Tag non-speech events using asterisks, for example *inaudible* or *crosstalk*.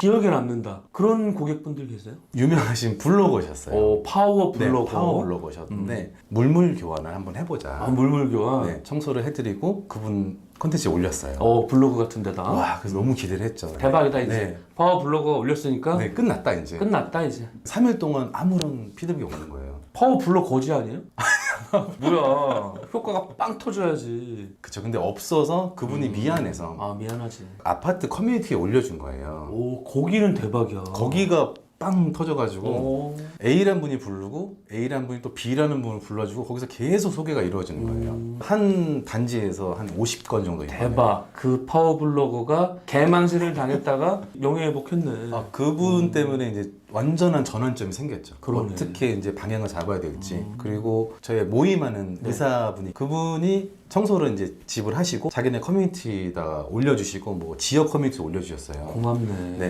기억에 남는다. 그런 고객분들 계세요? 유명하신 블로거셨어요. 어, 파워 네, 블로거. 파워 블로거셨는데 물물 교환을 한번 해보자. 아, 물물 교환. 네, 청소를 해드리고 그분 컨텐츠에 올렸어요. 어, 블로그 같은 데다. 와, 그래서 너무 기대를 했죠. 대박이다 이제. 네. 파워 블로거 올렸으니까 네, 끝났다 이제. 끝났다 이제. 3일 동안 아무런 피드백이 없는 거예요. 파워 블로 거지 아니에요? *laughs* *laughs* 뭐야 효과가 빵 터져야지 그쵸. 근데 없어서 그분이 음. 미안해서 아 미안하지 아파트 커뮤니티에 올려준 거예요. 오 거기는 대박이야 거기가 빵 터져가지고 오. A라는 분이 부르고 A라는 분이 또 B라는 분을 불러주고 거기서 계속 소개가 이루어지는 거예요. 음. 한 단지에서 한 50건 정도. 대박 그 파워 블로거가 개망신을 당했다가 영예 회복했네 아, 그분 때문에 이제 완전한 전환점이 생겼죠. 그러네. 어떻게 이제 방향을 잡아야 될지. 음. 그리고 저희 모임하는 네. 의사분이 그분이 청소를 이제 집을 하시고 자기네 커뮤니티에다가 올려주시고 뭐 지역 커뮤니티 올려주셨어요. 고맙네 네,